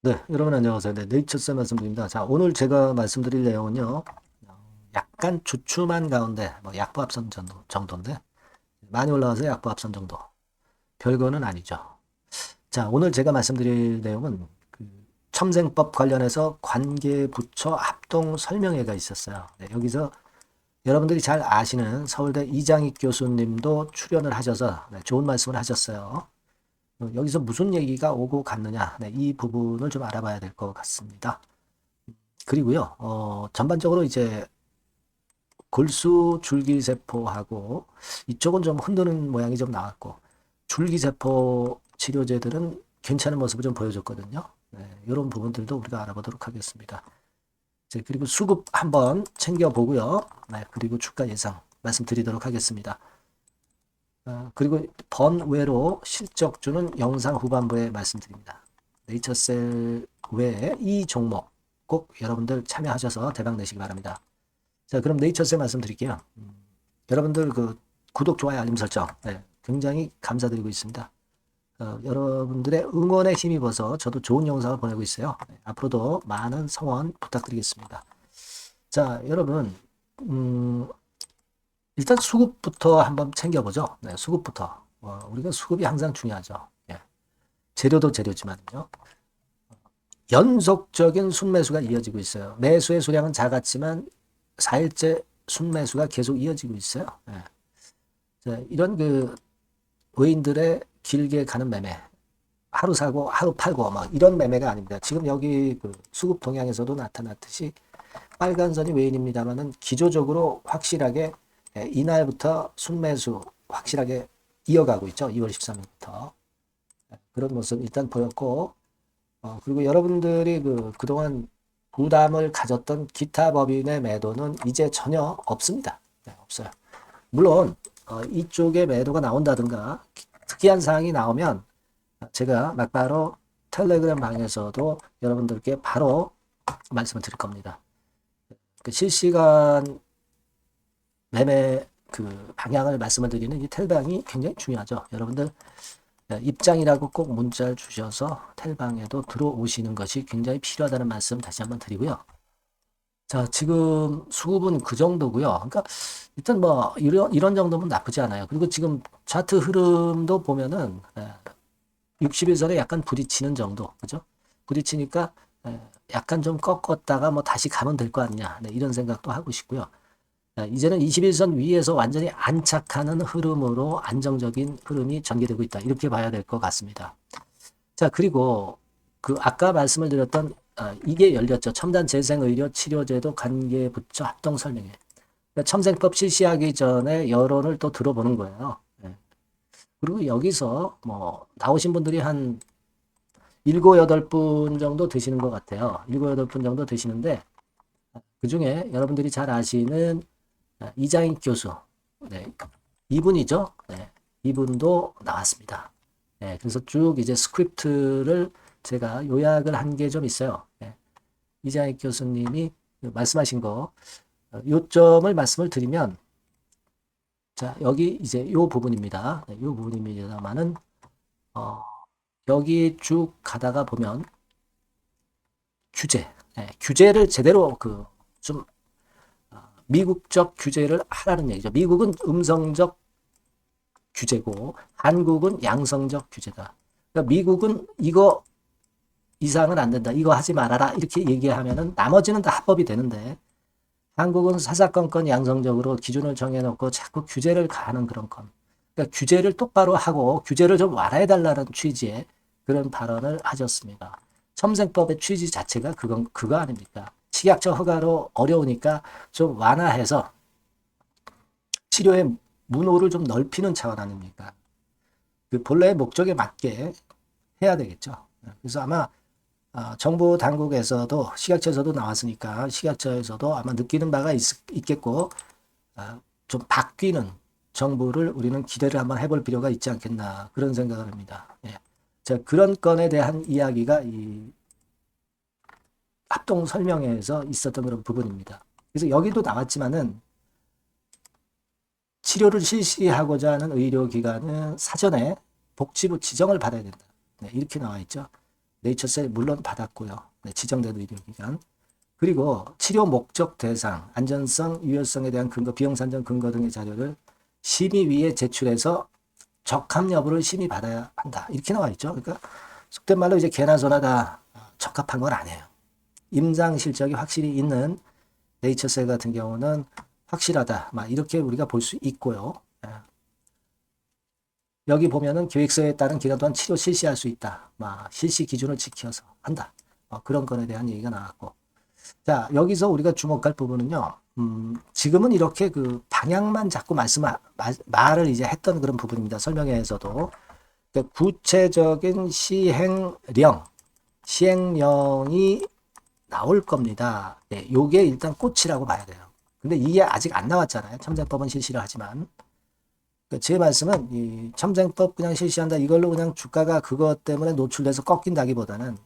네, 여러분 안녕하세요. 네, 네이처스 말씀드립니다. 자, 오늘 제가 말씀드릴 내용은요, 어, 약간 주춤한 가운데, 뭐 약부 합선 정도, 정도인데, 많이 올라와서 약부 합선 정도. 별거는 아니죠. 자, 오늘 제가 말씀드릴 내용은 그 첨생법 관련해서 관계부처 합동 설명회가 있었어요. 네, 여기서 여러분들이 잘 아시는 서울대 이장익 교수님도 출연을 하셔서 네, 좋은 말씀을 하셨어요. 어, 여기서 무슨 얘기가 오고 갔느냐, 네, 이 부분을 좀 알아봐야 될 것 같습니다. 그리고요, 어, 전반적으로 이제 골수 줄기세포하고 이쪽은 좀 흔드는 모양이 좀 나왔고 줄기세포 치료제들은 괜찮은 모습을 좀 보여줬거든요. 네, 이런 부분들도 우리가 알아보도록 하겠습니다. 이제 그리고 수급 한번 챙겨보고요. 네, 그리고 주가 예상 말씀드리도록 하겠습니다. 어, 그리고 번외로 실적주는 영상 후반부에 말씀드립니다. 네이처셀 외에 이 종목 꼭 여러분들 참여하셔서 대박 내시기 바랍니다. 자, 그럼 네이처셀 말씀드릴게요. 음, 여러분들 그 구독, 좋아요, 알림 설정 네, 굉장히 감사드리고 있습니다. 어, 여러분들의 응원에 힘입어서 저도 좋은 영상을 보내고 있어요. 네, 앞으로도 많은 성원 부탁드리겠습니다. 자, 여러분, 음, 일단 수급부터 한번 챙겨보죠. 네, 수급부터. 어, 우리가 수급이 항상 중요하죠. 예. 재료도 재료지만요. 연속적인 순매수가 이어지고 있어요. 매수의 수량은 작았지만 4일째 순매수가 계속 이어지고 있어요. 예. 자, 이런 그 외인들의 길게 가는 매매, 하루 사고 하루 팔고 막 이런 매매가 아닙니다. 지금 여기 그 수급 동향에서도 나타났듯이 빨간 선이 외인입니다만은 기조적으로 확실하게 예, 이날부터 순매수 확실하게 이어가고 있죠. 2월 13일부터 그런 모습 일단 보였고 어, 그리고 여러분들이 그 그동안 부담을 가졌던 기타 법인의 매도는 이제 전혀 없습니다. 네, 없어요. 물론 어, 이쪽에 매도가 나온다든가 특이한 사항이 나오면 제가 막바로 텔레그램 방에서도 여러분들께 바로 말씀을 드릴 겁니다. 그 실시간 매매 그 방향을 말씀을 드리는 이 텔방이 굉장히 중요하죠. 여러분들 입장이라고 꼭 문자를 주셔서 텔방에도 들어오시는 것이 굉장히 필요하다는 말씀 다시 한번 드리고요. 자, 지금 수급은 그 정도고요. 그러니까 일단 뭐 이런 이런 정도면 나쁘지 않아요. 그리고 지금 차트 흐름도 보면은 60일선에 약간 부딪히는 정도, 그죠? 부딪히니까 약간 좀 꺾었다가 뭐 다시 가면 될 거 아니냐, 네, 이런 생각도 하고 싶고요. 이제는 21선 위에서 완전히 안착하는 흐름으로 안정적인 흐름이 전개되고 있다. 이렇게 봐야 될 것 같습니다. 자, 그리고 그 아까 말씀을 드렸던 어, 이게 열렸죠. 첨단 재생의료 치료제도 관계 부처 합동 설명회. 그러니까 첨생법 실시하기 전에 여론을 또 들어보는 거예요. 네. 그리고 여기서 뭐 나오신 분들이 한 일곱 여덟 분 정도 되시는 것 같아요. 일곱 여덟 분 정도 되시는데 그 중에 여러분들이 잘 아시는 이장익 교수, 네, 이분이죠. 네, 이분도 나왔습니다. 네, 그래서 쭉 이제 스크립트를 제가 요약을 한 게 좀 있어요. 네, 이장익 교수님이 말씀하신 거, 어, 요점을 말씀을 드리면, 자, 여기 이제 요 부분입니다. 네, 요 부분입니다만은, 어, 여기 쭉 가다가 보면, 규제, 네, 규제를 제대로 그, 좀 미국적 규제를 하라는 얘기죠. 미국은 음성적 규제고 한국은 양성적 규제다. 그러니까 미국은 이거 이상은 안 된다. 이거 하지 말아라. 이렇게 얘기하면은 나머지는 다 합법이 되는데 한국은 사사건건 양성적으로 기준을 정해놓고 자꾸 규제를 가하는 그런 건. 그러니까 규제를 똑바로 하고 규제를 좀 완화해달라는 취지의 그런 발언을 하셨습니다. 첨생법의 취지 자체가 그건 그거 아닙니까? 식약처 허가로 어려우니까 좀 완화해서 치료의 문호를 좀 넓히는 차원 아닙니까? 그 본래의 목적에 맞게 해야 되겠죠. 그래서 아마 어, 정부 당국에서도 식약처에서도 나왔으니까 식약처에서도 아마 느끼는 바가 있, 겠고 어, 좀 바뀌는 정부를 우리는 기대를 한번 해볼 필요가 있지 않겠나 그런 생각을 합니다. 예. 자, 그런 건에 대한 이야기가 이 합동 설명회에서 있었던 그런 부분입니다. 그래서 여기도 나왔지만은 치료를 실시하고자 하는 의료기관은 사전에 복지부 지정을 받아야 된다. 네, 이렇게 나와 있죠. 네이처셀 물론 받았고요. 네, 지정된 의료기관. 그리고 치료 목적 대상, 안전성, 유효성에 대한 근거, 비용 산정 근거 등의 자료를 심의위에 제출해서 적합 여부를 심의 받아야 한다. 이렇게 나와 있죠. 그러니까 속된 말로 이제 개나 소나 다 적합한 건 아니에요. 임상 실적이 확실히 있는 네이처셀 같은 경우는 확실하다. 막 이렇게 우리가 볼 수 있고요. 예. 여기 보면은 계획서에 따른 기간 동안 치료 실시할 수 있다. 막 실시 기준을 지켜서 한다. 어, 그런 건에 대한 얘기가 나왔고. 자, 여기서 우리가 주목할 부분은요. 음, 지금은 이렇게 그 방향만 자꾸 말씀, 마, 말을 이제 했던 그런 부분입니다. 설명회에서도. 그러니까 구체적인 시행령, 시행령이 나올 겁니다. 네, 요게 일단 꽃이라고 봐야 돼요. 근데 이게 아직 안 나왔잖아요. 첨쟁법은 실시를 하지만. 그제 말씀은 이 첨쟁법 그냥 실시한다 이걸로 그냥 주가가 그것 때문에 노출돼서 꺾인다기보다는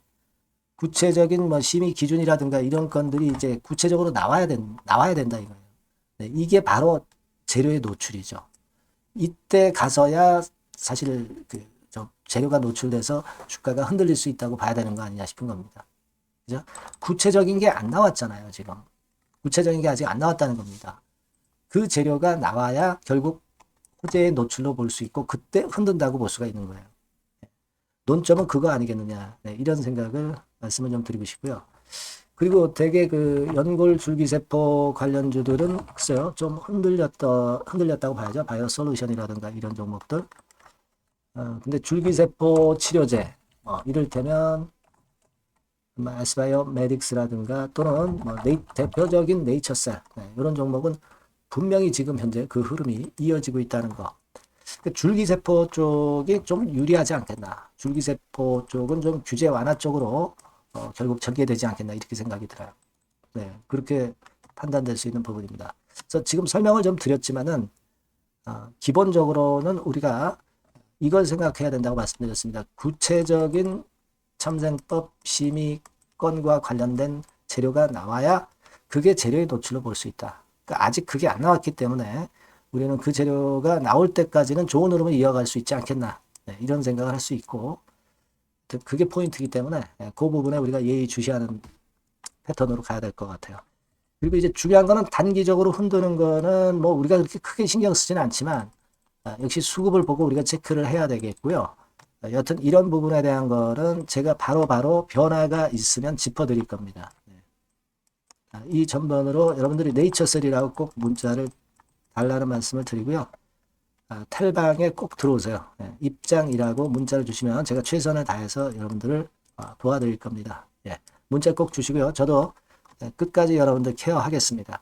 구체적인 뭐 심의 기준이라든가 이런 건들이 이제 구체적으로 나와야 된 나와야 된다 이거예요. 네, 이게 바로 재료의 노출이죠. 이때 가서야 사실 그저 재료가 노출돼서 주가가 흔들릴 수 있다고 봐야 되는 거 아니냐 싶은 겁니다. 그죠? 구체적인 게 안 나왔잖아요, 지금. 구체적인 게 아직 안 나왔다는 겁니다. 그 재료가 나와야 결국 호재의 노출로 볼 수 있고 그때 흔든다고 볼 수가 있는 거예요. 네. 논점은 그거 아니겠느냐. 네, 이런 생각을 말씀을 좀 드리고 싶고요. 그리고 대개 그 연골 줄기세포 관련주들은 글쎄요, 좀 흔들렸다, 흔들렸다고 봐야죠. 바이오 솔루션이라든가 이런 종목들. 어, 근데 줄기세포 치료제, 어, 이를테면 뭐 에스바이오 메딕스라든가 또는 뭐 네이, 대표적인 네이처셀 네, 이런 종목은 분명히 지금 현재 그 흐름이 이어지고 있다는 거. 그 줄기세포 쪽이 좀 유리하지 않겠나. 줄기세포 쪽은 좀 규제 완화 쪽으로 어, 결국 전개되지 않겠나 이렇게 생각이 들어요. 네, 그렇게 판단될 수 있는 부분입니다. 그래서 지금 설명을 좀 드렸지만은 어, 기본적으로는 우리가 이걸 생각해야 된다고 말씀드렸습니다. 구체적인 참생법 심의건과 관련된 재료가 나와야 그게 재료의 노출로 볼 수 있다. 그러니까 아직 그게 안 나왔기 때문에 우리는 그 재료가 나올 때까지는 좋은 흐름을 이어갈 수 있지 않겠나 네, 이런 생각을 할 수 있고 그게 포인트이기 때문에 네, 그 부분에 우리가 예의주시하는 패턴으로 가야 될 것 같아요. 그리고 이제 중요한 거는 단기적으로 흔드는 거는 뭐 우리가 그렇게 크게 신경 쓰지는 않지만 아, 역시 수급을 보고 우리가 체크를 해야 되겠고요. 아, 여튼 이런 부분에 대한 거는 제가 바로바로 바로 변화가 있으면 짚어드릴 겁니다. 네. 아, 이 전번으로 여러분들이 네이처셀이라고 꼭 문자를 달라는 말씀을 드리고요. 아, 탈방에 꼭 들어오세요. 네, 입장이라고 문자를 주시면 제가 최선을 다해서 여러분들을 아, 도와드릴 겁니다. 예, 문자 꼭 주시고요. 저도 네, 끝까지 여러분들 케어하겠습니다.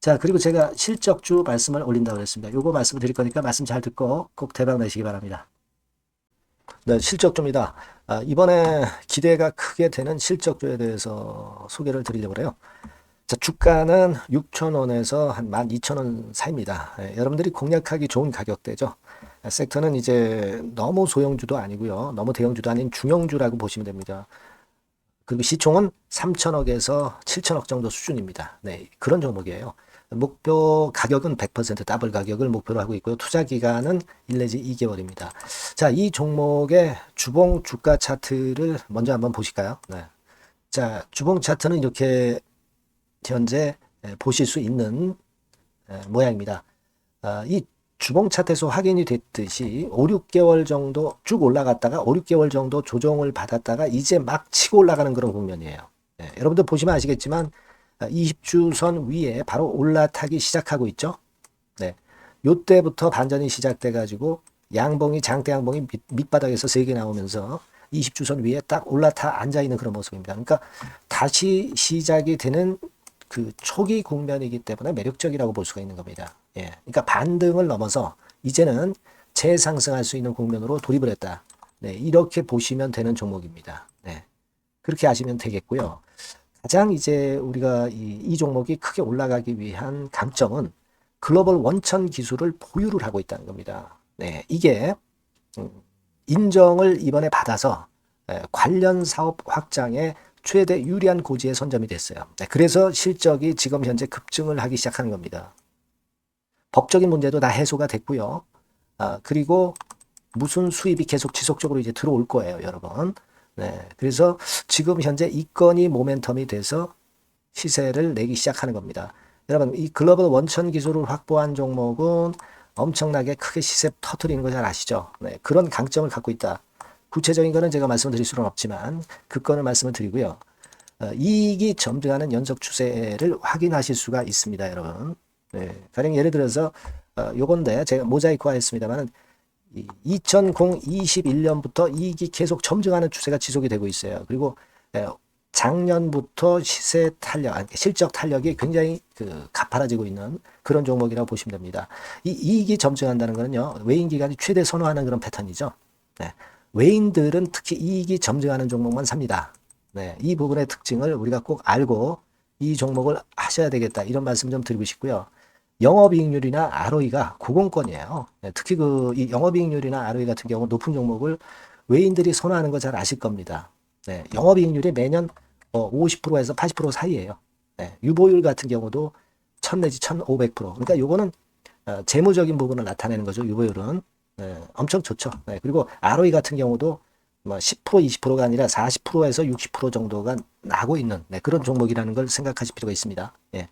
자, 그리고 제가 실적주 말씀을 올린다고 했습니다. 요거 말씀을 드릴 거니까 말씀 잘 듣고 꼭 대박 내시기 바랍니다. 네, 실적주입니다. 아, 이번에 기대가 크게 되는 실적주에 대해서 소개를 드리려고 해요. 자, 주가는 6,000원에서 한 12,000원 사이입니다. 예, 여러분들이 공략하기 좋은 가격대죠. 아, 섹터는 이제 너무 소형주도 아니고요. 너무 대형주도 아닌 중형주라고 보시면 됩니다. 그리고 시총은 3천억에서 7천억 정도 수준입니다. 네, 그런 종목이에요. 목표 가격은 100% 더블 가격을 목표로 하고 있고요. 투자 기간은 1 내지 2개월입니다. 자, 이 종목의 주봉 주가 차트를 먼저 한번 보실까요? 네. 자, 주봉 차트는 이렇게 현재 보실 수 있는 모양입니다. 아, 이 주봉 차트에서 확인이 됐듯이 5, 6개월 정도 쭉 올라갔다가 5, 6개월 정도 조정을 받았다가 이제 막 치고 올라가는 그런 국면이에요. 네, 여러분들 보시면 아시겠지만 20주선 위에 바로 올라타기 시작하고 있죠. 네. 요때부터 반전이 시작돼 가지고 양봉이 장대 양봉이 밑, 바닥에서 세 개 나오면서 20주선 위에 딱 올라타 앉아 있는 그런 모습입니다. 그러니까 다시 시작이 되는 그 초기 국면이기 때문에 매력적이라고 볼 수가 있는 겁니다. 예. 그러니까 반등을 넘어서 이제는 재상승할 수 있는 국면으로 돌입을 했다. 네. 이렇게 보시면 되는 종목입니다. 네. 그렇게 아시면 되겠고요. 가장 이제 우리가 이, 이 종목이 크게 올라가기 위한 강점은 글로벌 원천 기술을 보유를 하고 있다는 겁니다. 네, 이게 음, 인정을 이번에 받아서 예, 관련 사업 확장에 최대 유리한 고지에 선점이 됐어요. 네, 그래서 실적이 지금 현재 급증을 하기 시작하는 겁니다. 법적인 문제도 다 해소가 됐고요. 아, 그리고 무슨 수입이 계속 지속적으로 이제 들어올 거예요, 여러분. 네. 그래서 지금 현재 이 건이 모멘텀이 돼서 시세를 내기 시작하는 겁니다. 여러분, 이 글로벌 원천 기술을 확보한 종목은 엄청나게 크게 시세 터트리는 거 잘 아시죠? 네. 그런 강점을 갖고 있다. 구체적인 거는 제가 말씀을 드릴 수는 없지만 그 건을 말씀을 드리고요. 어, 이익이 점등하는 연속 추세를 확인하실 수가 있습니다, 여러분. 네. 가령 예를 들어서 어, 요건데 제가 모자이크화 했습니다만은 2021년부터 이익이 계속 점증하는 추세가 지속이 되고 있어요. 그리고 에, 작년부터 시세 탄력, 실적 탄력이 굉장히 그 가파라지고 있는 그런 종목이라고 보시면 됩니다. 이 이익이 점증한다는 거는요, 외인 기관이 최대 선호하는 그런 패턴이죠. 네. 외인들은 특히 이익이 점증하는 종목만 삽니다. 네. 이 부분의 특징을 우리가 꼭 알고 이 종목을 하셔야 되겠다. 이런 말씀 좀 드리고 싶고요. 영업이익률이나 ROE가 고공권이에요. 네, 특히 그 이 영업이익률이나 ROE 같은 경우 높은 종목을 외인들이 선호하는 거 잘 아실 겁니다. 네, 영업이익률이 매년 어, 50%에서 80% 사이에요. 네, 유보율 같은 경우도 1000 내지 1500%. 그러니까 요거는 어, 재무적인 부분을 나타내는 거죠. 유보율은. 네, 엄청 좋죠. 네, 그리고 ROE 같은 경우도 뭐 10% 20%가 아니라 40%에서 60% 정도가 나고 있는 네, 그런 종목이라는 걸 생각하실 필요가 있습니다. 예.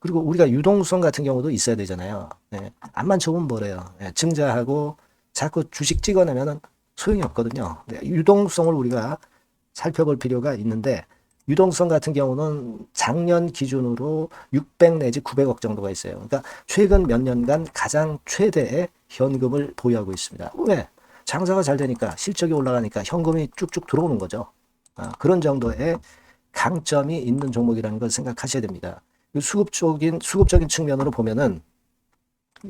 그리고 우리가 유동성 같은 경우도 있어야 되잖아요. 예. 안만 좋으면 뭐래요. 예. 증자하고 자꾸 주식 찍어내면은 소용이 없거든요. 네. 유동성을 우리가 살펴볼 필요가 있는데 유동성 같은 경우는 작년 기준으로 600 내지 900억 정도가 있어요. 그러니까 최근 몇 년간 가장 최대의 현금을 보유하고 있습니다. 왜? 장사가 잘 되니까 실적이 올라가니까 현금이 쭉쭉 들어오는 거죠. 아, 그런 정도의 강점이 있는 종목이라는 걸 생각하셔야 됩니다. 수급적인 수급적인 측면으로 보면은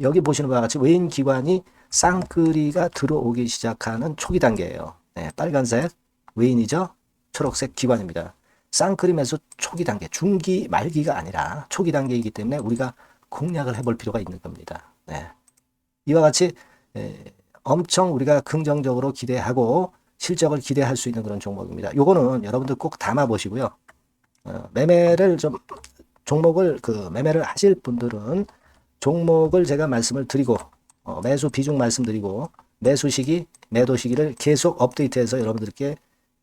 여기 보시는 바와 같이 외인 기관이 쌍끌이가 들어오기 시작하는 초기 단계예요. 네, 빨간색 외인이죠. 초록색 기관입니다. 쌍끌이 매수 초기 단계, 중기 말기가 아니라 초기 단계이기 때문에 우리가 공략을 해볼 필요가 있는 겁니다. 네. 이와 같이 에, 엄청 우리가 긍정적으로 기대하고 실적을 기대할 수 있는 그런 종목입니다. 요거는 여러분들 꼭 담아 보시고요. 어, 매매를 좀 종목을 그 매매를 하실 분들은 종목을 제가 말씀을 드리고 어, 매수 비중 말씀드리고 매수 시기 매도 시기를 계속 업데이트해서 여러분들께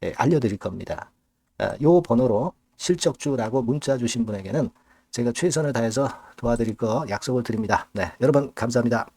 예, 알려드릴 겁니다. 아, 요 번호로 실적주라고 문자 주신 분에게는 제가 최선을 다해서 도와드릴 거 약속을 드립니다. 네, 여러분 감사합니다.